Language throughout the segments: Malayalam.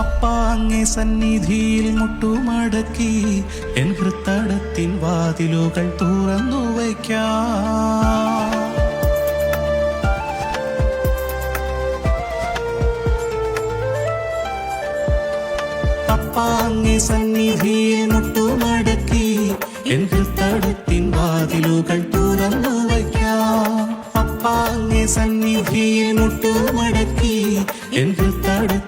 അപ്പ സന്നിധിയിൽ മുട്ടുമടക്കി എൻ ഹൃത്തടത്തിൻ വാതിലുകൾ തുറന്നു വയ്ക്കാം. അപ്പ സന്നിധിയിൽ മുട്ടുമടക്കി എൻ ഹൃത്തടത്തിൻ വാതിലുകൾ തുറന്നു വയ്ക്കാം. അപ്പ സന്നിധിയിൽ മുട്ടുമടക്കി എൻ ഹൃത്തടത്തിൻ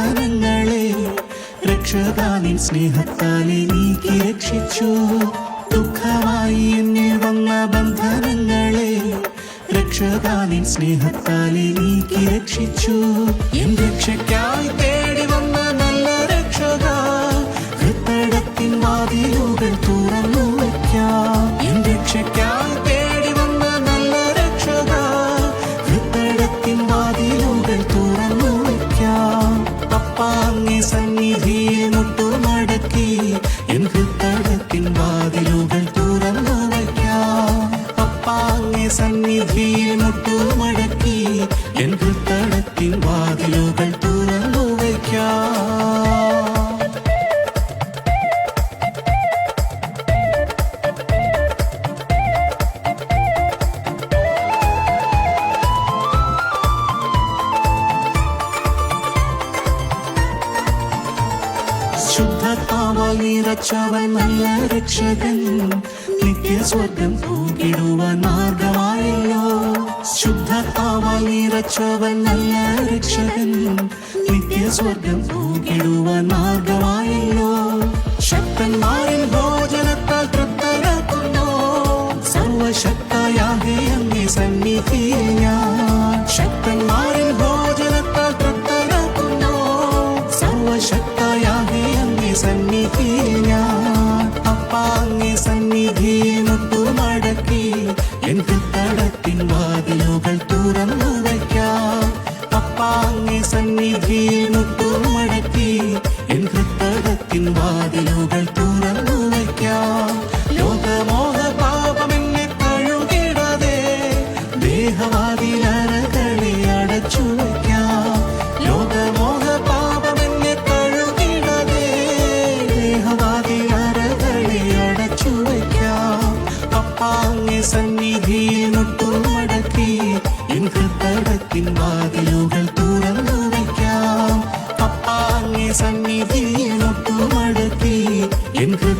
ബന്ധനങ്ങളെ രക്ഷതാനിൻ സ്നേഹത്താലെ നീക്കി രക്ഷിച്ചു. ദുഃഖമായി എന്നെ വന്ന ബന്ധനങ്ങളെ രക്ഷതാനിൻ സ്നേഹത്താലെ നീക്കി രക്ഷിച്ചു. എൻ രക്ഷയ്ക്കായി അപ്പാങ്ങി സന്നിധിയിൽ മുട്ടുമടക്കി എൻ ഹൃത്തടത്തിൻ വാതിലുകൾ തുറന്നു വയ്ക്കാം അപ്പാങ്ങി സന്നിധിയിൽ മുട്ടുമടക്കി എൻ ഹൃത്തടത്തിൻ വാതിലുകൾ തുറന്നു ശുദ്ധത്താവാൽ നിറച്ചവൻ നല്ല രക്ഷകൻ. നിത്യസ്വർഗം പൂകിടുവാൻ മാർഗമായല്ലോ. ശുദ്ധത്താവാൽ നിറച്ചവൻ നല്ല രക്ഷകൻ. നിത്യസ്വർഗം പൂകിടുവാൻ മാർഗമായല്ലോ. ശക്തന്മാരിൽ ഭോജനത്താൽ തൃപ്തരാക്കുന്നു. സർവശക്തയാകെ അങ്ങേ സന്നിധിയിൽ ഞാൻ. ശക്തന്മാരിൽ സന്നിധിയിൽ ഞാൻ. അപ്പാങ്ങി സന്നിധിയിൽ മുട്ടു മടക്കി. എൻ തടത്തിൻ വാതിലുകൾ തുറന്നു വയ്ക്കാം. അപ്പാങ്ങി സന്നിധിയിൽ മുട്ടു മടക്കി. എൻ തടത്തിൻ വാതിലുകൾ തുറന്നു വയ്ക്കാം. ലോകമോഹ പാപം എന്നെ തഴുകിടതേ ദേഹവാതിലറകളെ അടച്ചു വയ്ക്കാം. என்ற படத்தின் வாதிலுகள் துறந்து வைக்காம் அப்பா அங்கே சந்நிதியில் ஒட்டு மடத்தி என்ற